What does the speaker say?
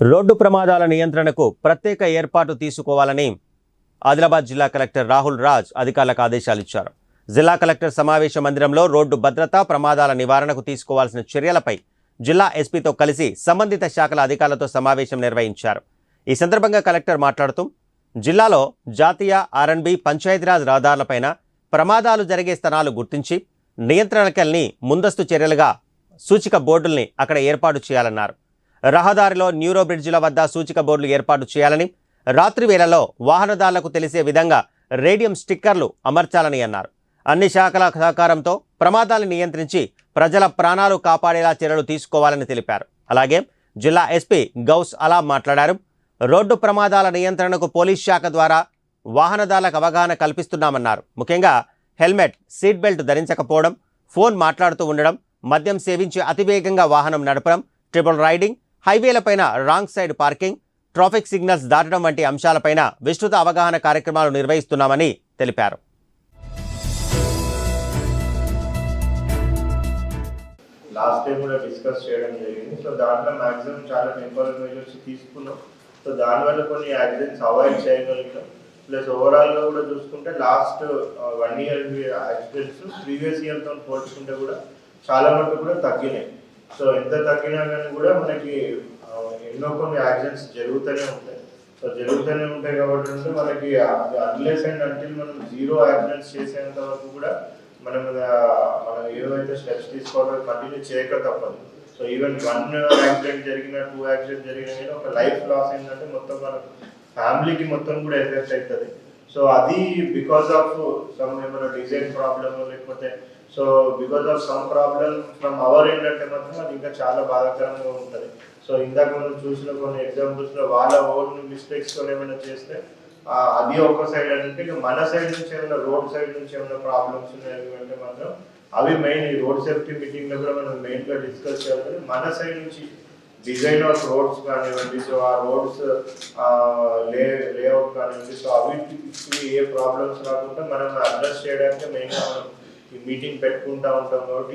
Road ప్రమాదాల నియంత్రణకు ప్రత్యేక ఏర్పాటు తీసుకోవాలని ఆదిలాబాద్ జిల్లా కలెక్టర్ రాహుల్ రాజ్ అధికారులకు ఆదేశాలు ఇచ్చారు. జిల్లా కలెక్టర్ సమావేశ మందిరంలో రోడ్డు భద్రత ప్రమాదాల నివారణకు తీసుకోవాల్సిన చర్యలపై జిల్లా ఎస్పీతో కలిసి సంబంధిత శాఖల అధికారులతో సమావేశం నిర్వహించారు. ఈ సందర్భంగా కలెక్టర్ మాట్లాడుతూ జిల్లాలో జాతీయ ఆర్ఎన్బి పంచాయతీరాజ్ రహదారులపైన ప్రమాదాలు జరిగే స్థలాలు గుర్తించి నియంత్రణకల్ని ముందస్తు చర్యలుగా సూచిక బోర్డుల్ని అక్కడ ఏర్పాటు చేయాలన్నారు. రహదారిలో న్యూరో బ్రిడ్జిల వద్ద సూచిక బోర్డులు ఏర్పాటు చేయాలని రాత్రి వేళలో వాహనదారులకు తెలిసే విధంగా రేడియం స్టిక్కర్లు అమర్చాలని అన్నారు. అన్ని శాఖల సహకారంతో ప్రమాదాలను నియంత్రించి ప్రజల ప్రాణాలు కాపాడేలా చర్యలు తీసుకోవాలని తెలిపారు. అలాగే జిల్లా ఎస్పీ గౌస్ అలా మాట్లాడారు. రోడ్డు ప్రమాదాల నియంత్రణకు పోలీస్ శాఖ ద్వారా వాహనదారులకు అవగాహన కల్పిస్తున్నామన్నారు. ముఖ్యంగా హెల్మెట్ సీట్ బెల్ట్ ధరించకపోవడం ఫోన్ మాట్లాడుతూ ఉండడం మద్యం సేవించి అతివేగంగా వాహనం నడపడం triple riding హైవేలపైన wrong side parking traffic signals దాటడం వంటి అంశాలపైన విస్తృత అవగాహన కార్యక్రమాలు నిర్వహిస్తున్నామని తెలిపారు. లాస్ట్ టైం కూడా డిస్కస్ చేయడం జరిగింది. సో దాంట్లో మాక్సిమం చాలా టెంపరీ మెజర్స్ తీసుకున్నాం సో దానివల్ల కొన్ని యాక్సిడెంట్స్ అవాయిడ్ చేయగలుగుతాం ప్లస్ ఓవరాల్గా కూడా చూసుకుంటే last one year accidents previous ఇయర్తో పోల్చుకుంటే కూడా చాలా మటుకు కూడా తగ్గినాయి. సో ఎంత తగ్గినా కానీ కూడా మనకి ఎన్నో కొన్ని యాక్సిడెంట్స్ జరుగుతూనే ఉంటాయి. సో జరుగుతూనే ఉంటాయి కాబట్టి అంటే మనకి అన్లెస్ అండ్ అంటే మనం జీరో యాక్సిడెంట్స్ చేసేంత వరకు కూడా మనం ఆ, మనం ఏవైతే స్టెప్స్ తీసుకోవడం కంటిన్యూ చేయక తప్పదు. సో ఈవెన్ వన్ యాక్సిడెంట్ జరిగిన టూ యాక్సిడెంట్ జరిగిన కానీ ఒక లైఫ్ లాస్ అయిందంటే మొత్తం మన ఫ్యామిలీకి మొత్తం కూడా ఎఫెక్ట్ అవుతుంది. సో అది బికాస్ ఆఫ్ సమ్ ఏమైనా డిజైన్ ప్రాబ్లమ్ లేకపోతే so because of some problem from our end అంటే మాత్రం అది ఇంకా చాలా బాధాకరంగా ఉంటుంది. సో ఇందాక మనం చూసిన కొన్ని ఎగ్జాంపుల్స్లో వాళ్ళ ఓన్ మిస్టేక్స్తో ఏమైనా చేస్తే అది ఒక సైడ్ అంటే మన సైడ్ నుంచి ఏమైనా రోడ్ సైడ్ నుంచి ఏమైనా ప్రాబ్లమ్స్ ఉన్నాయి అంటే మాత్రం అవి మెయిన్ ఈ రోడ్ సేఫ్టీ మీటింగ్లో కూడా మనం మెయిన్గా డిస్కస్ చేయాలి. మన సైడ్ నుంచి డిజైన్ ఆఫ్ రోడ్స్ కానివ్వండి సో ఆ రోడ్స్ లే లేఅవుట్ కానివ్వండి సో అవి ఏ ప్రాబ్లమ్స్ రాకుండా మనం అడ్రస్ చేయడానికి మెయిన్ మనం ఈ మీటింగ్ పెట్టుకుంటా ఉంటాం కాబట్టి